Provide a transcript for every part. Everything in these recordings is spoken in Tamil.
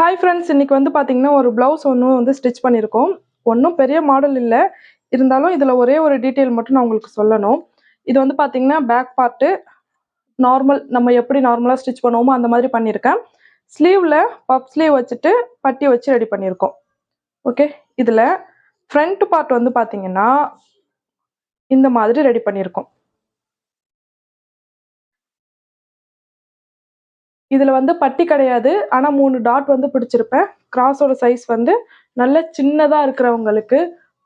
ஹாய் ஃப்ரெண்ட்ஸ் இன்னைக்கு வந்து பார்த்தீங்கன்னா ஒரு ப்ளவுஸ் ஒன்று வந்து ஸ்டிச் பண்ணியிருக்கோம் ஒன்றும் பெரிய மாடல் இல்லை. இருந்தாலும் இதில் ஒரே ஒரு டீட்டெயில் மட்டும் நான் உங்களுக்கு சொல்லணும். இது வந்து பார்த்திங்கன்னா பேக் பார்ட்டு நார்மல் நம்ம எப்படி நார்மலாக ஸ்டிச் பண்ணுவோமோ அந்த மாதிரி பண்ணியிருக்கேன் ஸ்லீவில் பப் ஸ்லீவ் வச்சுட்டு பட்டி வச்சு ரெடி பண்ணியிருக்கோம் ஓகே இதில் ஃப்ரண்ட் பார்ட் வந்து பார்த்திங்கன்னா இந்த மாதிரி ரெடி பண்ணியிருக்கோம் இதில் வந்து பட்டி கிடையாது. ஆனால் மூணு டாட் வந்து பிடிச்சிருப்பேன். கிராஸோட சைஸ் வந்து நல்ல சின்னதாக இருக்கிறவங்களுக்கு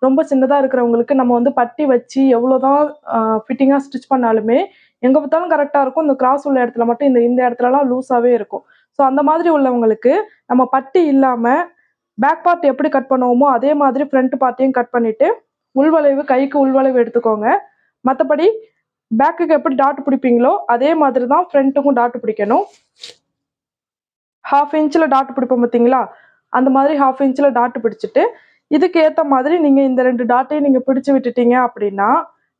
ரொம்ப சின்னதாக இருக்கிறவங்களுக்கு நம்ம வந்து பட்டி வச்சு எவ்வளோதான் ஃபிட்டிங்காக ஸ்டிச் பண்ணாலுமே எங்கே பார்த்தாலும் கரெக்டாக இருக்கும். இந்த கிராஸ் உள்ள இடத்துல மட்டும் இந்த இந்த இடத்துலலாம் லூஸாகவே இருக்கும். ஸோ அந்த மாதிரி உள்ளவங்களுக்கு நம்ம பட்டி இல்லாமல் பேக் பார்ட் எப்படி கட் பண்ணுவோமோ அதே மாதிரி ஃப்ரண்ட் பார்ட்டையும் கட் பண்ணிவிட்டு உள்வளைவு கைக்கு உள்வளைவு எடுத்துக்கோங்க. மற்றபடி பேக்குக்கு எப்படி டாட் பிடிப்பீங்களோ அதே மாதிரி தான் ஃப்ரண்ட்டுக்கும் டாட் பிடிக்கணும். ஹாஃப் இன்ச்சில் டாட் பிடிப்போம் பார்த்தீங்களா? அந்த மாதிரி ஹாஃப் இன்ச்சில் டாட் பிடிச்சிட்டு இதுக்கு ஏற்ற மாதிரி நீங்கள் இந்த ரெண்டு டாட்டையும் நீங்கள் பிடிச்சு விட்டுட்டீங்க அப்படின்னா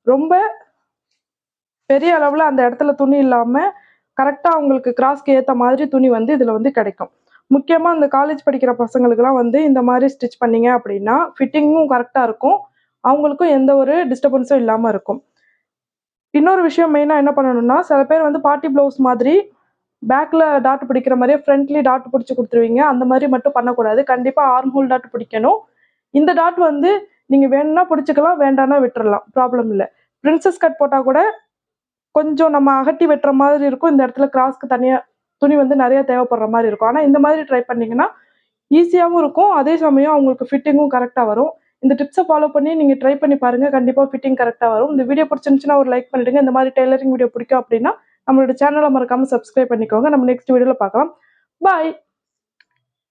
ரொம்ப பெரிய அளவில் அந்த இடத்துல துணி இல்லாமல் கரெக்டாக உங்களுக்கு கிராஸ்க்கு ஏற்ற மாதிரி துணி வந்து இதில் வந்து கிடைக்கும். முக்கியமாக இந்த காலேஜ் படிக்கிற பசங்களுக்குலாம் வந்து இந்த மாதிரி ஸ்டிச் பண்ணீங்க அப்படின்னா ஃபிட்டிங்கும் கரெக்டாக இருக்கும். அவங்களுக்கும் எந்த ஒரு டிஸ்டர்பன்ஸும் இல்லாமல் இருக்கும். இன்னொரு விஷயம் மெயினாக என்ன பண்ணணும்னா சில பேர் வந்து பார்ட்டி ப்ளவுஸ் மாதிரி பேக்கில் டாட் பிடிக்கிற மாதிரியே ஃப்ரண்ட்லி டாட் பிடிச்சி கொடுத்துருவீங்க. அந்த மாதிரி மட்டும் பண்ணக்கூடாது. கண்டிப்பாக ஆர்ம் ஹோல் டாட் பிடிக்கணும். இந்த டாட் வந்து நீங்கள் வேணும்னா பிடிச்சிக்கலாம் வேண்டாம்னா விட்டுறலாம். ப்ராப்ளம் இல்லை. பிரின்சஸ் கட் போட்டால் கூட கொஞ்சம் நம்ம அகட்டி வெட்டுற மாதிரி இருக்கும். இந்த இடத்துல கிராஸ்க்கு தனியாக துணி வந்து நிறைய தேவைப்படுற மாதிரி இருக்கும். ஆனால் இந்த மாதிரி ட்ரை பண்ணிங்கன்னா ஈஸியாகவும் இருக்கும். அதே சமயம் அவங்களுக்கு ஃபிட்டிங்கும் கரெக்டாக வரும். இந்த டிப்ஸை ஃபாலோ பண்ணி நீங்கள் ட்ரை பண்ணி பாருங்கள் கண்டிப்பாக ஃபிட்டிங் கரெக்டாக வரும். இந்த வீடியோ பிடிச்சிருந்துச்சுன்னா ஒரு லைக் பண்ணிடுங்க. இந்த மாதிரி டெய்லரிங் வீடியோ பிடிக்கும் அப்படின்னா நம்மளோட சேனலை மறக்காமல் சப்ஸ்கிரைப் பண்ணிக்கோங்க. நம்ம நெக்ஸ்ட் வீடியோவில் பார்க்கலாம். பாய்